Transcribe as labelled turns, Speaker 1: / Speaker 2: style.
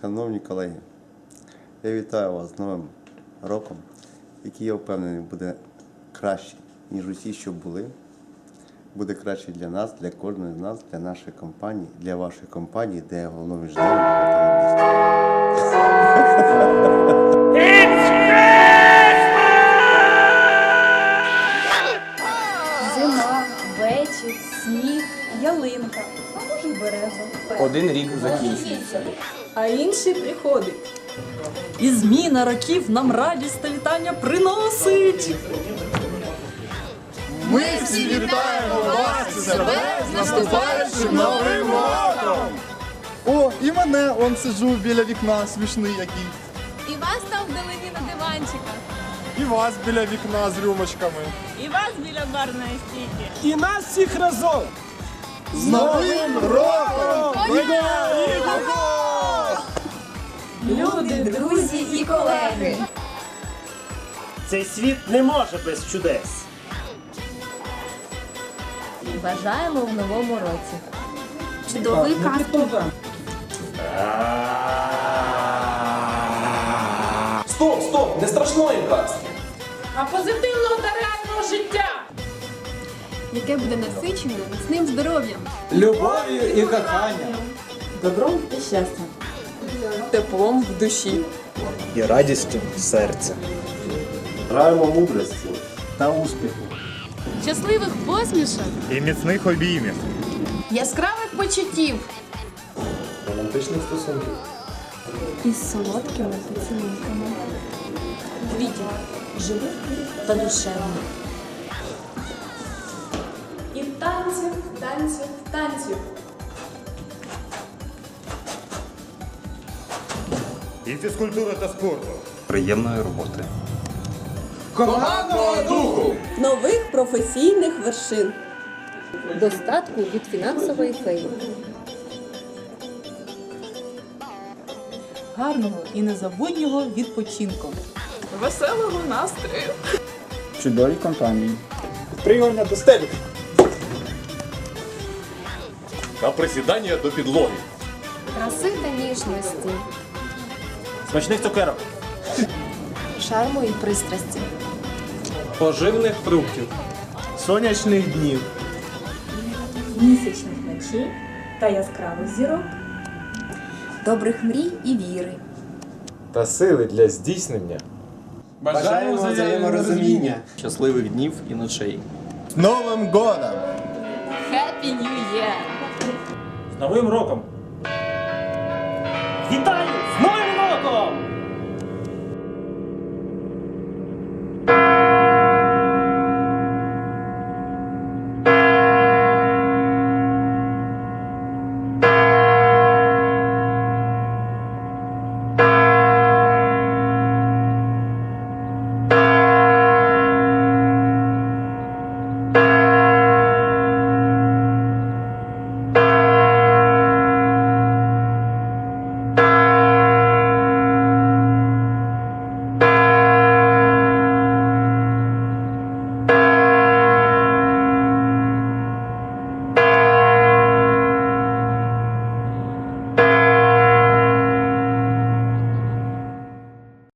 Speaker 1: Шановні колеги, я вітаю вас з Новим роком, який я впевнений буде кращий, ніж усі, що були. Буде краще для нас, для кожної з нас, для нашої компанії, для вашої компанії, де я головному інженером в.
Speaker 2: Зима, вечір, сніг, ялинка, а може й береза.
Speaker 3: Один рік закінчується.
Speaker 2: А інший приходить.
Speaker 4: І зміна років нам радість та вітання приносить.
Speaker 5: Ми всі вітаємо вас і себе з наступаючим новим роком! О, і мене он сиджу біля вікна, смішний який.
Speaker 6: І вас там вдалині на диванчиках.
Speaker 5: І вас біля вікна з рюмочками.
Speaker 6: І вас біля барної стійки.
Speaker 3: І нас всіх разом!
Speaker 5: З новим роком!
Speaker 2: Люди, друзі і колеги.
Speaker 7: Цей світ не може без чудес.
Speaker 2: Бажаємо в новому році. Чудовий казку.
Speaker 3: Стоп, стоп! Не страшної казки!
Speaker 6: А позитивного та реального життя. Яке буде насичене міцним здоров'ям.
Speaker 3: Любов'ю і коханням!
Speaker 4: Добром і щастям. Теплом в душі.
Speaker 7: І радістю серця.
Speaker 1: Граємо мудрості та успіху.
Speaker 6: Щасливих посмішок.
Speaker 5: І міцних обіймів.
Speaker 6: Яскравих почуттів.
Speaker 1: Романтичних стосунків.
Speaker 2: Із солодкими поцілунками.
Speaker 4: Квітів, живих та душевних.
Speaker 6: І танців, танців, танців.
Speaker 5: І фізкультури та спорту.
Speaker 8: приємної роботи.
Speaker 3: Командного духу!
Speaker 2: Нових професійних вершин. Достатку від фінансової феї.
Speaker 4: Гарного і незабутнього відпочинку. Веселого настрою.
Speaker 3: Чудові компанії.
Speaker 7: Прийомня до стелі.
Speaker 9: та присідання до підлоги.
Speaker 6: Краси та ніжності.
Speaker 7: Смачних цукерок.
Speaker 2: Шарму і пристрасті.
Speaker 3: Поживних фруктів.
Speaker 7: Сонячних днів.
Speaker 4: Місячних ночей та яскравих зірок.
Speaker 2: Добрих мрій і віри.
Speaker 9: Та сили для здійснення.
Speaker 3: Бажаємо взаєморозуміння.
Speaker 8: Щасливих днів і ночей.
Speaker 5: З Новим годом!
Speaker 6: Happy New Year!
Speaker 7: З Новим роком. Вітаю!